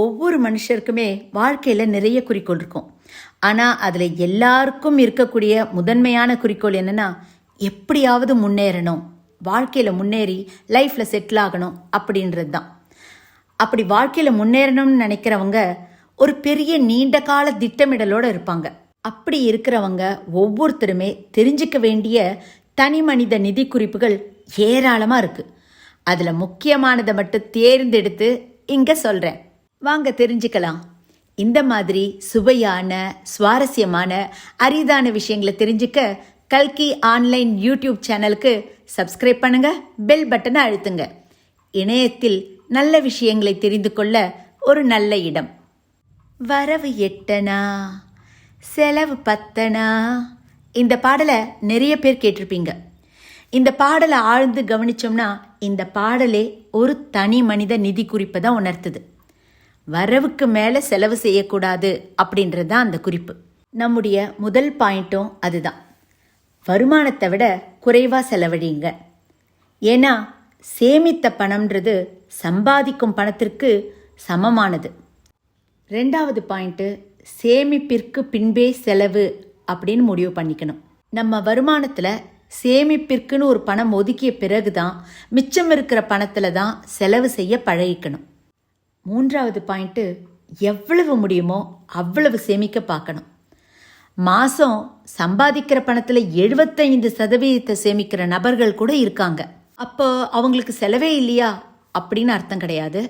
ஒவ்வொரு மனுஷருக்குமே வாழ்க்கையில் நிறைய குறிக்கோள் இருக்கும். ஆனால் அதில் எல்லாருக்கும் இருக்கக்கூடிய முதன்மையான குறிக்கோள் என்னன்னா எப்படியாவது முன்னேறணும். வாழ்க்கையில் முன்னேறி லைஃப்பில் செட்டில் ஆகணும் அப்படின்றது தான் அப்படி வாழ்க்கையில் முன்னேறணும்னு நினைக்கிறவங்க ஒரு பெரிய நீண்ட கால திட்டமிடலோடு இருப்பாங்க. அப்படி இருக்கிறவங்க ஒவ்வொருத்தருமே தெரிஞ்சுக்க வேண்டிய தனி மனித நிதி குறிப்புகள் ஏராளமாக இருக்குது அதில் முக்கியமானதை மட்டும் தேர்ந்தெடுத்து இங்கே சொல்கிறேன் வாங்க தெரிஞ்சுக்கலாம். இந்த மாதிரி சுவையான சுவாரஸ்யமான அரிதான விஷயங்களை தெரிஞ்சுக்க கல்கி ஆன்லைன் யூடியூப் சேனலுக்கு சப்ஸ்கிரைப் பண்ணுங்க பெல் பட்டனை அழுத்துங்க. இணையத்தில் நல்ல விஷயங்களை தெரிந்து கொள்ள ஒரு நல்ல இடம். வரவு எட்டனா? செலவு பத்தனா? இந்த பாடலை நிறைய பேர் கேட்டிருப்பீங்க. இந்த பாடலை ஆழ்ந்து கவனிச்சோம்னா இந்த பாடலே ஒரு தனி மனித நிதி குறிப்பை தான் உணர்த்துது. வரவுக்கு மேலே செலவு செய்யக்கூடாது அப்படின்றது தான் அந்த குறிப்பு. நம்முடைய முதல் பாயிண்ட்டும் அதுதான். வருமானத்தை விட குறைவாக செலவழிங்க ஏன்னா சேமித்த பணம்ன்றது சம்பாதிக்கும் பணத்திற்கு சமமானது. ரெண்டாவது பாயிண்ட்டு சேமிப்பிற்கு பின்பே செலவு அப்படின்னு முடிவு பண்ணிக்கணும். நம்ம வருமானத்தில் சேமிப்பிற்குன்னு ஒரு பணம் ஒதுக்கிய பிறகு தான் மிச்சம் இருக்கிற பணத்தில் தான் செலவு செய்ய பழகிக்கணும். மூன்றாவது பாயிண்ட்டு எவ்வளவு முடியுமோ அவ்வளவு சேமிக்க பார்க்கணும். மாதம் சம்பாதிக்கிற பணத்தில் எழுபத்தைந்து சதவீதத்தை சேமிக்கிற நபர்கள் கூட இருக்காங்க. அப்போ அவங்களுக்கு செலவே இல்லையா? அப்படின்னு அர்த்தம் கிடையாது.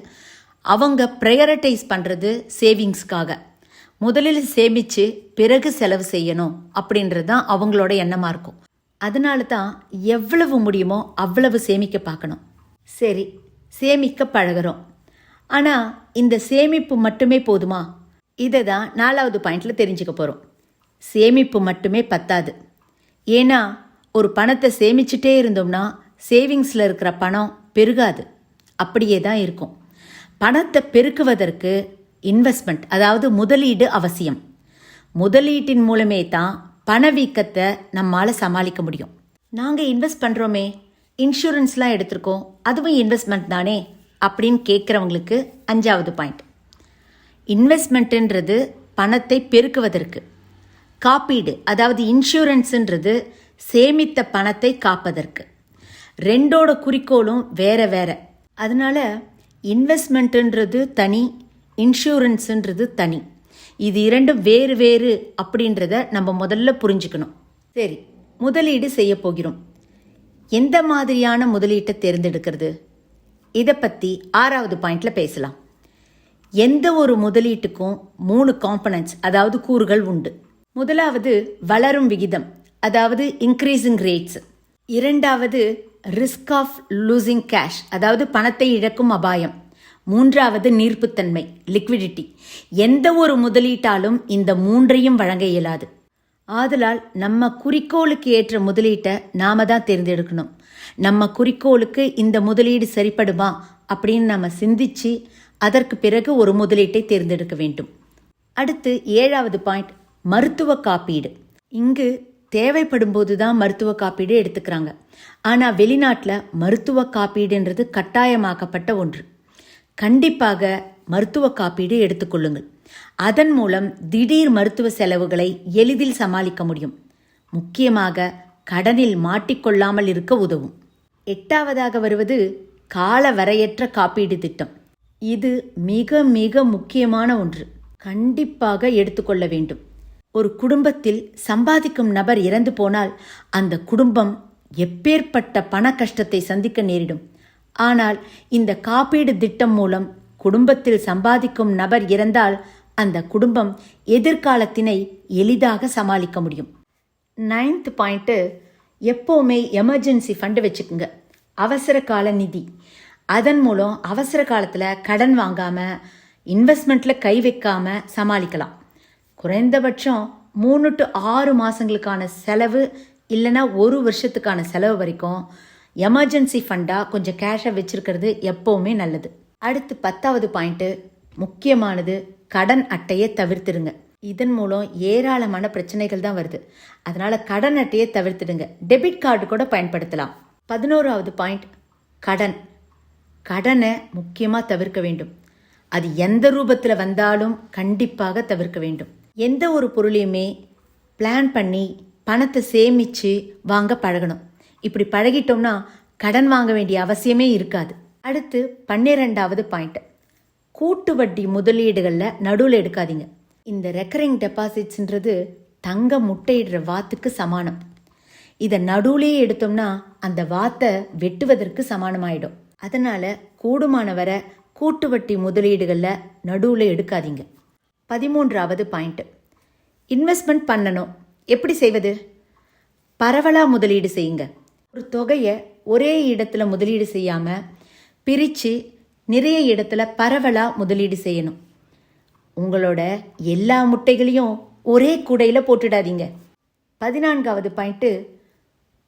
அவங்க ப்ரையாரிட்டைஸ் பண்ணுறது சேவிங்ஸ்க்காக முதலில் சேமித்து பிறகு செலவு செய்யணும் அப்படின்றது தான் அவங்களோட எண்ணமாக இருக்கும். அதனால தான் எவ்வளவு முடியுமோ அவ்வளவு சேமிக்க பார்க்கணும். சரி சேமிக்க பழகுறோம். ஆனால் இந்த சேமிப்பு மட்டுமே போதுமா? இதை தான் நாலாவது பாயிண்டில் தெரிஞ்சுக்க போகிறோம் சேமிப்பு மட்டுமே பத்தாது. ஏன்னா ஒரு பணத்தை சேமிச்சுட்டே இருந்தோம்னா சேவிங்ஸில் இருக்கிற பணம் பெருகாது. அப்படியே தான் இருக்கும். பணத்தை பெருக்குவதற்கு இன்வெஸ்ட்மெண்ட் அதாவது முதலீடு அவசியம். முதலீட்டின் மூலமே தான் பணவீக்கத்தை நம்மால் சமாளிக்க முடியும். நாங்கள் இன்வெஸ்ட் பண்ணுறோமே இன்சூரன்ஸ்லாம் எடுத்திருக்கோம். அதுவும் இன்வெஸ்ட்மெண்ட் தானே. அப்படின்னு கேட்குறவங்களுக்கு அஞ்சாவது பாயிண்ட் இன்வெஸ்ட்மெண்ட்டுன்றது பணத்தை பெருக்குவதற்கு. காப்பீடு அதாவது இன்சூரன்ஸுன்றது சேமித்த பணத்தை காப்பதற்கு. ரெண்டோட குறிக்கோளும் வேற வேற. அதனால இன்வெஸ்ட்மெண்ட்டுன்றது தனி இன்சூரன்ஸுன்றது தனி. இது இரண்டும் வேறு வேறு அப்படின்றத நம்ம முதல்ல புரிஞ்சுக்கணும். சரி முதலீடு செய்ய போகிறோம். எந்த மாதிரியான முதலீட்டை தேர்ந்தெடுக்கிறது? இதை பற்றி ஆறாவது பாயிண்ட்டில் பேசலாம். எந்த ஒரு முதலீட்டுக்கும் மூணு காம்பனன்ட்ஸ் அதாவது கூறுகள் உண்டு. முதலாவது வளரும் விகிதம் அதாவது இன்க்ரீஸிங் ரேட்ஸ் இரண்டாவது ரிஸ்க் ஆஃப் லூசிங் கேஷ் அதாவது பணத்தை இழக்கும் அபாயம். மூன்றாவது நீர்ப்புத்தன்மை லிக்விடிட்டி எந்த ஒரு முதலீட்டாலும் இந்த மூன்றையும் வழங்க இயலாது. ஆதலால் நம்ம குறிக்கோளுக்கு ஏற்ற முதலீட்டை நாம தான் தேர்ந்தெடுக்கணும். நம்ம குறிக்கோளுக்கு இந்த முதலீடு சரிப்படுமா அப்படின்னு நம்ம சிந்திச்சு அதற்கு பிறகு ஒரு முதலீட்டை தேர்ந்தெடுக்க வேண்டும். அடுத்து ஏழாவது பாயிண்ட் மருத்துவ காப்பீடு. இங்கு தேவைப்படும் போது தான் மருத்துவ காப்பீடு எடுத்துக்கிறாங்க. ஆனால் வெளிநாட்டில் மருத்துவ காப்பீடுன்றது கட்டாயமாக்கப்பட்ட ஒன்று. கண்டிப்பாக மருத்துவ காப்பீடு எடுத்துக்கொள்ளுங்கள் அதன் மூலம் திடீர் மருத்துவ செலவுகளை எளிதில் சமாளிக்க முடியும். முக்கியமாக கடனில் மாட்டிக்கொள்ளாமல் இருக்க உதவும். எட்டாவதாக வருவது கால வரையற்ற காப்பீடு திட்டம். இது மிக மிக முக்கியமான ஒன்று. கண்டிப்பாக எடுத்துக்கொள்ள வேண்டும். ஒரு குடும்பத்தில் சம்பாதிக்கும் நபர் இறந்து போனால் அந்த குடும்பம் எப்பேற்பட்ட பண கஷ்டத்தை சந்திக்க நேரிடும். ஆனால் இந்த காப்பீடு திட்டம் மூலம் குடும்பத்தில் சம்பாதிக்கும் நபர் இறந்தால் அந்த குடும்பம் எதிர்காலத்தினை எளிதாக சமாளிக்க முடியும். நைன்த் பாயிண்ட்டு எப்போவுமே எமர்ஜென்சி ஃபண்டு வச்சுக்குங்க. அவசர கால நிதி. அதன் மூலம் அவசர காலத்தில் கடன் வாங்காமல் இன்வெஸ்ட்மெண்ட்டில் கை வைக்காமல் சமாளிக்கலாம். குறைந்தபட்சம் மூணு டு ஆறு மாதங்களுக்கான செலவு இல்லைன்னா ஒரு வருஷத்துக்கான செலவு வரைக்கும் எமர்ஜென்சி ஃபண்டாக கொஞ்சம் கேஷை வச்சுருக்கிறது எப்போவுமே நல்லது. அடுத்து பத்தாவது பாயிண்ட்டு முக்கியமானது கடன் அட்டையை தவிர்த்துடுங்க. இதன் மூலம் ஏராளமான பிரச்சனைகள் தான் வருது. அதனால கடன் அட்டையை தவிர்த்துடுங்க. டெபிட் கார்டு கூட பயன்படுத்தலாம். பதினோராவது பாயிண்ட் கடன். கடனை முக்கியமாக தவிர்க்க வேண்டும். அது எந்த ரூபத்தில் வந்தாலும் கண்டிப்பாக தவிர்க்க வேண்டும். எந்த ஒரு பொருளையுமே பிளான் பண்ணி பணத்தை சேமித்து வாங்க பழகணும். இப்படி பழகிட்டோம்னா கடன் வாங்க வேண்டிய அவசியமே இருக்காது. அடுத்து பன்னிரெண்டாவது பாயிண்ட். கூட்டு வட்டி முதலீடுகளில் நடுவில் எடுக்காதீங்க. இந்த ரெக்கரிங் டெபாசிட்ஸ்ன்றது தங்க முட்டையிடுற வாத்துக்கு சமானம். இதை நடுவுலேயே எடுத்தோம்னா அந்த வாத்தை வெட்டுவதற்கு சமானமாயிடும். அதனால கூடுமான வரை கூட்டு வட்டி முதலீடுகளில் நடுவில் எடுக்காதீங்க. பதிமூன்றாவது பாயிண்ட். இன்வெஸ்ட்மெண்ட் பண்ணணும். எப்படி செய்வது? பரவலாக முதலீடு செய்யுங்க. ஒரு தொகையை ஒரே இடத்துல முதலீடு செய்யாமல் பிரித்து நிறைய இடத்துல பரவலாக முதலீடு செய்யணும். உங்களோட எல்லா முட்டைகளையும் ஒரே கூடையில் போட்டுடாதீங்க. பதினான்காவது பாயிண்ட்டு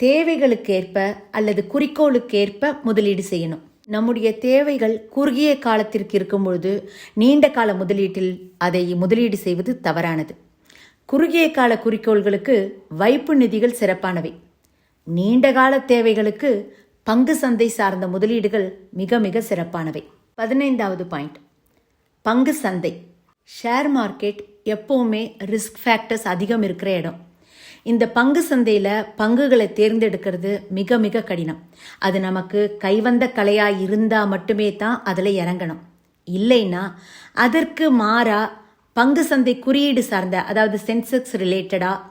தேவைகளுக்கேற்ப அல்லது குறிக்கோளுக்கேற்ப முதலீடு செய்யணும். நம்முடைய தேவைகள் குறுகிய காலத்திற்கு இருக்கும் பொழுது நீண்ட கால முதலீட்டில் அதை முதலீடு செய்வது தவறானது. குறுகிய கால குறிக்கோள்களுக்கு வைப்பு நிதிகள் சிறப்பானவை. நீண்ட கால தேவைகளுக்கு பங்கு சந்தை சார்ந்த முதலீடுகள் மிக மிக சிறப்பானவை. பதினைந்தாவது பாயிண்ட் பங்கு சந்தை. ஷேர் மார்க்கெட் எப்போவுமே ரிஸ்க் ஃபேக்டர்ஸ் அதிகம் இருக்கிற இடம். இந்த பங்கு சந்தையில் பங்குகளை தேர்ந்தெடுக்கிறது மிக மிக கடினம். அது நமக்கு கைவந்த கலையாக இருந்தால் மட்டுமே தான் அதில் இறங்கணும். இல்லைன்னா அதற்கு மாறாக பங்கு சந்தை குறியீடு சார்ந்த அதாவது சென்செக்ஸ் ரிலேட்டடாக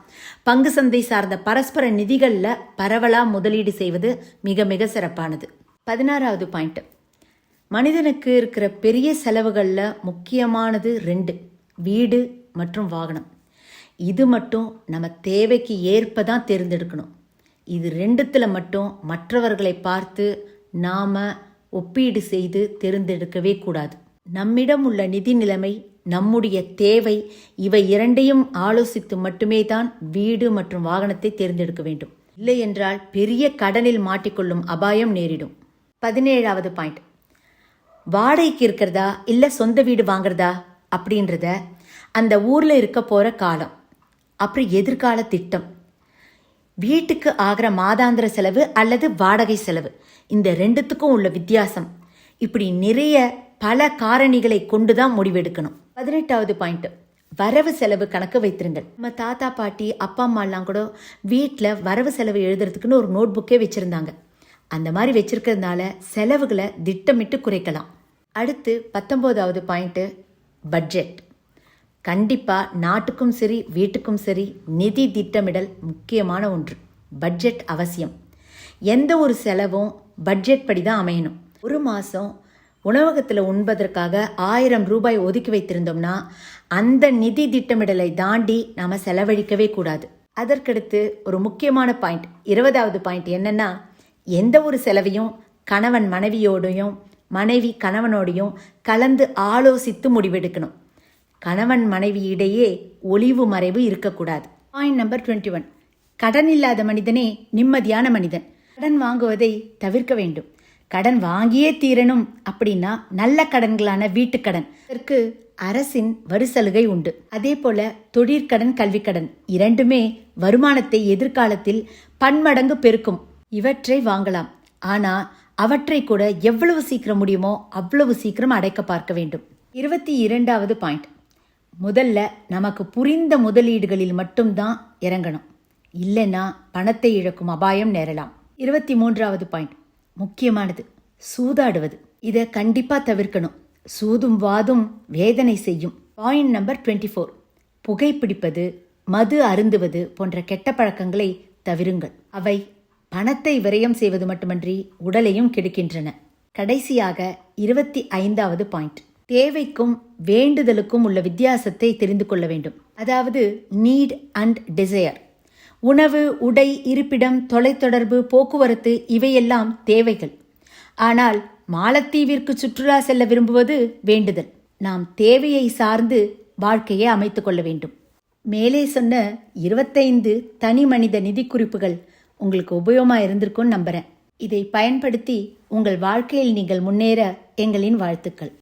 பங்கு சந்தை சார்ந்த பரஸ்பர நிதிகளில் பரவலாக முதலீடு செய்வது மிக மிக சிறப்பானது. பதினாறாவது பாயிண்ட். மனிதனுக்கு இருக்கிற பெரிய செலவுகளில் முக்கியமானது ரெண்டு வீடு மற்றும் வாகனம். இது மட்டும் நம்ம தேவைக்கு ஏற்ப தான் தேர்ந்தெடுக்கணும். இது ரெண்டுத்தில் மட்டும் மற்றவர்களை பார்த்து நாம் ஒப்பீடு செய்து தேர்ந்தெடுக்கவே கூடாது. நம்மிடம் உள்ள நிதி நிலைமை நம்முடைய தேவை இவை இரண்டையும் ஆலோசித்து மட்டுமே தான் வீடு மற்றும் வாகனத்தை தேர்ந்தெடுக்க வேண்டும். இல்லை என்றால் பெரிய கடனில் மாட்டிக்கொள்ளும் அபாயம் நேரிடும். பதினேழாவது பாயிண்ட். வாடகைக்கு இருக்கிறதா? இல்லை சொந்த வீடு வாங்குறதா? அப்படின்றத அந்த ஊரில் இருக்க போகிற காலம். அப்புறம் எதிர்கால திட்டம். வீட்டுக்கு ஆகிற மாதாந்திர செலவு அல்லது வாடகை செலவு. இந்த ரெண்டுத்துக்கும் உள்ள வித்தியாசம். இப்படி நிறைய பல காரணிகளை கொண்டு தான் முடிவெடுக்கணும். பதினெட்டாவது பாயிண்ட் வரவு செலவு கணக்கு வைத்திருங்கள். நம்ம தாத்தா பாட்டி அப்பா அம்மாலாம் கூட வீட்டில் வரவு செலவு எழுதுறதுக்குன்னு ஒரு நோட் புக்கே வச்சுருந்தாங்க. அந்த மாதிரி வச்சுருக்கிறதுனால செலவுகளை திட்டமிட்டு குறைக்கலாம். அடுத்து பத்தொம்போதாவது பாயிண்ட்டு பட்ஜெட் கண்டிப்பாக நாட்டுக்கும் சரி வீட்டுக்கும் சரி நிதி திட்டமிடல் முக்கியமான ஒன்று. பட்ஜெட் அவசியம். எந்த ஒரு செலவும் பட்ஜெட் படி தான் அமையணும். ஒரு மாதம் உணவகத்தில் உண்பதற்காக ஆயிரம் ரூபாய் ஒதுக்கி வைத்திருந்தோம்னா அந்த நிதி திட்டமிடலை தாண்டி நாம் செலவழிக்கவே கூடாது. அதற்கடுத்து ஒரு முக்கியமான பாயிண்ட் இருபதாவது பாயிண்ட் என்னென்னா எந்த ஒரு செலவையும் கணவன் மனைவியோடையும் மனைவி கணவனோடையும் கலந்து ஆலோசித்து முடிவெடுக்கணும். கணவன் மனைவி இடையே ஒளிவு மறைவு இருக்கக்கூடாது. பாயிண்ட் நம்பர் டுவெண்ட்டி ஒன் கடன் இல்லாத மனிதனே நிம்மதியான மனிதன். கடன் வாங்குவதை தவிர்க்க வேண்டும். கடன் வாங்கியே தீரணும் அப்படின்னா நல்ல கடன்களான வீட்டுக்கடன் இதற்கு அரசின் வரி சலுகை உண்டு. அதே போல தொழிற்கடன் கல்விக்கடன் இரண்டுமே வருமானத்தை எதிர்காலத்தில் பன்மடங்கு பெருக்கும். இவற்றை வாங்கலாம். ஆனா அவற்றை கூட எவ்வளவு சீக்கிரம் முடியுமோ அவ்வளவு சீக்கிரம் அடைக்க பார்க்க வேண்டும். இருபத்தி இரண்டாவது பாயிண்ட். முதல்ல நமக்கு புரிந்த முதலீடுகளில் மட்டும்தான் இறங்கணும். இல்லைன்னா பணத்தை இழக்கும் அபாயம் நேரலாம். இருபத்தி மூன்றாவது பாயிண்ட். முக்கியமானது. சூதாடுவது. இதை கண்டிப்பாக தவிர்க்கணும். சூதும் வாதும் வேதனை செய்யும். பாயிண்ட் நம்பர் டுவெண்ட்டி ஃபோர் புகைப்பிடிப்பது மது அருந்துவது போன்ற கெட்ட பழக்கங்களை தவிருங்கள். அவை பணத்தை விரயம் செய்வது மட்டுமன்றி உடலையும் கெடுக்கின்றன. கடைசியாக இருபத்தி ஐந்தாவது பாயிண்ட் தேவைக்கும் வேண்டுதலுக்கும் உள்ள வித்தியாசத்தை தெரிந்து கொள்ள வேண்டும். அதாவது நீட் அண்ட் டிசையர் உணவு உடை இருப்பிடம் தொலைத்தொடர்பு போக்குவரத்து இவையெல்லாம் தேவைகள். ஆனால் மாலத்தீவிற்கு சுற்றுலா செல்ல விரும்புவது வேண்டுதல். நாம் தேவையை சார்ந்து வாழ்க்கையை அமைத்து கொள்ள வேண்டும். மேலே சொன்ன இருபத்தைந்து தனி மனித நிதி குறிப்புகள் உங்களுக்கு உபயோகமாக இருந்திருக்கும்னு நம்புகிறேன் இதை பயன்படுத்தி உங்கள் வாழ்க்கையில் நீங்கள் முன்னேற எங்களின் வாழ்த்துக்கள்.